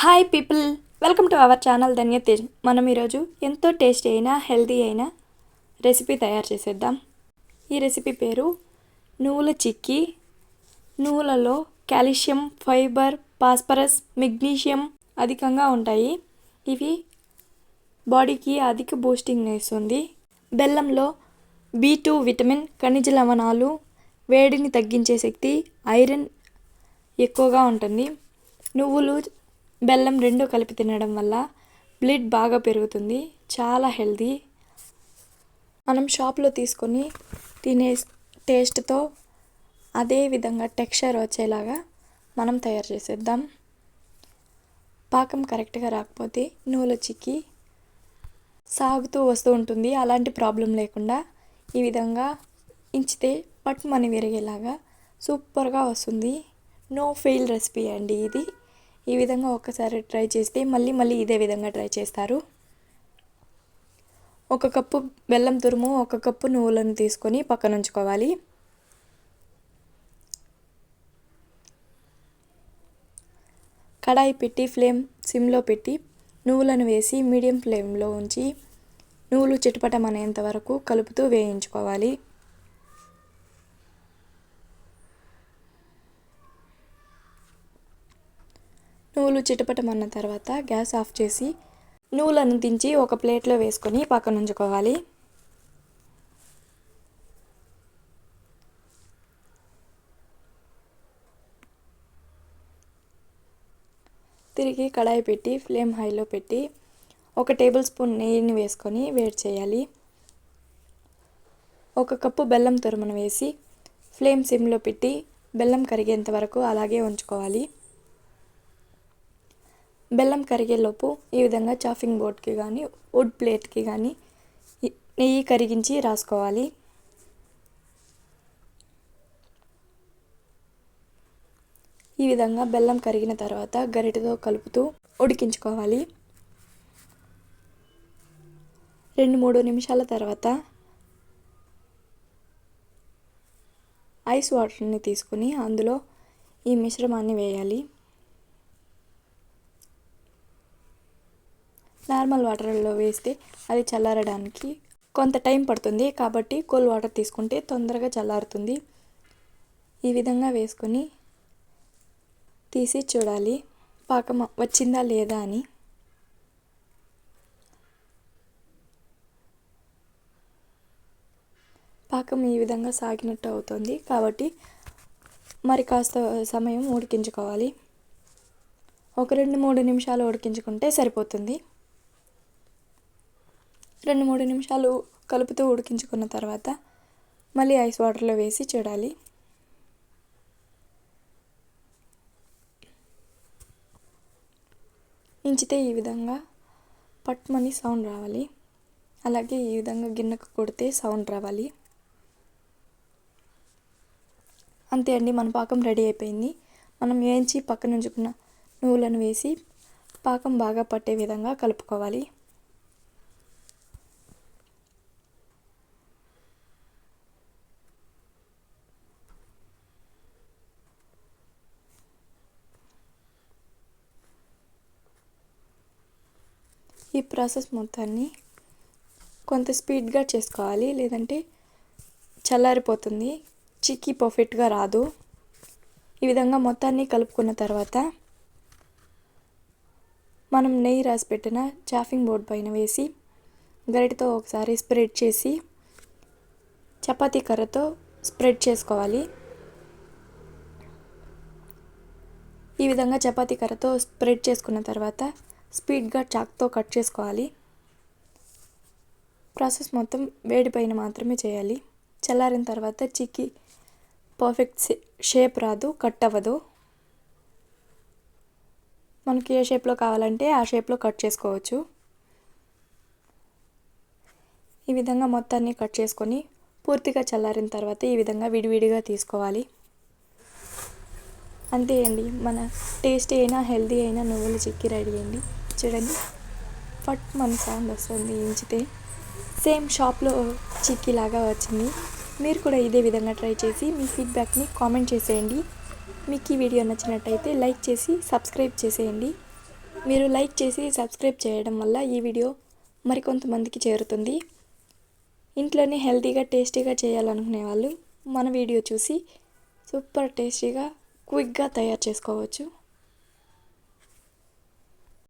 Hi people welcome to our channel Dhanya Tej మనం ఈరోజు ఎంతో టేస్టీ అయినా హెల్దీ అయిన రెసిపీ తయారు చేసేద్దాం ఈ రెసిపీ పేరు నువ్వుల చిక్కీ నువ్వులలో కాల్షియం ఫైబర్ ఫాస్ఫరస్ మెగ్నీషియం అధికంగా ఉంటాయి ఇవి బాడీకి అధిక బూస్టింగ్ ఇస్తుంది బెల్లంలో బి టూ విటమిన్ ఖనిజ లవణాలు వేడిని తగ్గించే శక్తి ఐరన్ ఎక్కువగా ఉంటుంది. నువ్వులు బెల్లం రెండు కలిపి తినడం వల్ల బ్లడ్ బాగా పెరుగుతుంది చాలా హెల్దీ మనం షాప్లో తీసుకొని తినే టేస్ట్తో అదే విధంగా టెక్స్చర్ వచ్చేలాగా మనం తయారు చేసేద్దాం. పాకం కరెక్ట్గా రాకపోతే నూలు చిక్కి సాగుతూ వస్తూ ఉంటుంది. అలాంటి ప్రాబ్లం లేకుండా ఈ విధంగా ఇంచితే పట్టుమని విరిగేలాగా సూపర్గా వస్తుంది. నో ఫెయిల్ రెసిపీ అండి ఇది. ఈ విధంగా ఒక్కసారి ట్రై చేస్తే మళ్ళీ మళ్ళీ ఇదే విధంగా ట్రై చేస్తారు. ఒక కప్పు బెల్లం తురుము ఒక కప్పు నువ్వులను తీసుకొని పక్కన ఉంచుకోవాలి. కడాయి పెట్టి ఫ్లేమ్ సిమ్లో పెట్టి నువ్వులను వేసి మీడియం ఫ్లేమ్లో ఉంచి నువ్వులు చిటపటమనేంత వరకు కలుపుతూ వేయించుకోవాలి. నువ్వులు చిటపటమన్న తర్వాత గ్యాస్ ఆఫ్ చేసి నువ్వులను దించి ఒక ప్లేట్లో వేసుకొని పక్కన ఉంచుకోవాలి. తిరిగి కడాయి పెట్టి ఫ్లేమ్ హైలో పెట్టి ఒక టేబుల్ స్పూన్ నెయ్యిని వేసుకొని వేడి చేయాలి. ఒక కప్పు బెల్లం తురుమును వేసి ఫ్లేమ్ సిమ్లో పెట్టి బెల్లం కరిగేంత వరకు అలాగే ఉంచుకోవాలి. బెల్లం కరిగేలోపు ఈ విధంగా చాఫింగ్ బోర్డ్కి కానీ వుడ్ ప్లేట్కి కానీ నెయ్యి కరిగించి రాసుకోవాలి. ఈ విధంగా బెల్లం కరిగిన తర్వాత గరిటెతో కలుపుతూ ఉడికించుకోవాలి. రెండు మూడు నిమిషాల తర్వాత ఐస్ వాటర్ని తీసుకుని అందులో ఈ మిశ్రమాన్ని వేయాలి. నార్మల్ వాటర్లో వేస్తే అది చల్లారడానికి కొంత టైం పడుతుంది. కాబట్టి కూల్ వాటర్ తీసుకుంటే తొందరగా చల్లారుతుంది. ఈ విధంగా వేసుకొని తీసి చూడాలి. పాకం వచ్చిందా లేదా అని. పాకం ఈ విధంగా సాగినట్టు అవుతుంది. కాబట్టి మరి కాస్త సమయం ఉడికించుకోవాలి. ఒక రెండు మూడు నిమిషాలు ఉడికించుకుంటే సరిపోతుంది. రెండు మూడు నిమిషాలు కలుపుతూ ఉడికించుకున్న తర్వాత మళ్ళీ ఐస్ వాటర్లో వేసి చూడాలి. ఇంచితే ఈ విధంగా పట్టుమని సౌండ్ రావాలి. అలాగే ఈ విధంగా గిన్నెకు కొడితే సౌండ్ రావాలి. అంతే అండి మన పాకం రెడీ అయిపోయింది. మనం వేయించి పక్కన ఉంచుకున్న నువ్వులను వేసి పాకం బాగా పట్టే విధంగా కలుపుకోవాలి. ఈ ప్రాసెస్ మొత్తాన్ని కొంత స్పీడ్గా చేసుకోవాలి. లేదంటే చల్లారిపోతుంది. చిక్కీ పర్ఫెక్ట్గా రాదు. ఈ విధంగా మొత్తాన్ని కలుపుకున్న తర్వాత మనం నెయ్యి రాసి పెట్టిన చాఫింగ్ బోర్డ్ పైన వేసి గరిటతో ఒకసారి స్ప్రెడ్ చేసి చపాతీ కర్రతో స్ప్రెడ్ చేసుకోవాలి. ఈ విధంగా చపాతీ కర్రతో స్ప్రెడ్ చేసుకున్న తర్వాత స్పీడ్గా చాక్తో కట్ చేసుకోవాలి. ప్రాసెస్ మొత్తం వేడి పైన మాత్రమే చేయాలి. చల్లారిన తర్వాత చిక్కి పర్ఫెక్ట్ షేప్ రాదు కట్ అవ్వదు. మనకి ఏ షేప్లో కావాలంటే ఆ షేప్లో కట్ చేసుకోవచ్చు. ఈ విధంగా మొత్తాన్ని కట్ చేసుకొని పూర్తిగా చల్లారిన తర్వాత ఈ విధంగా విడివిడిగా తీసుకోవాలి. అంతే అండి. మన టేస్టీ అయినా హెల్తీ అయినా నువ్వుల చిక్కీ రెడీ అండి. చూడండి. ఫట్ మన సౌండ్ వస్తుంది ఇంచితే సేమ్ షాప్లో చిక్కీ లాగా వచ్చింది. మీరు కూడా ఇదే విధంగా ట్రై చేసి మీ ఫీడ్బ్యాక్ని కామెంట్ చేసేయండి. మీకు ఈ వీడియో నచ్చినట్టయితే లైక్ చేసి సబ్స్క్రైబ్ చేసేయండి. మీరు లైక్ చేసి సబ్స్క్రైబ్ చేయడం వల్ల ఈ వీడియో మరికొంతమందికి చేరుతుంది. ఇంట్లోనే హెల్తీగా టేస్టీగా చేయాలనుకునే వాళ్ళు మన వీడియో చూసి సూపర్ టేస్టీగా క్విక్గా తయారు చేసుకోవచ్చు.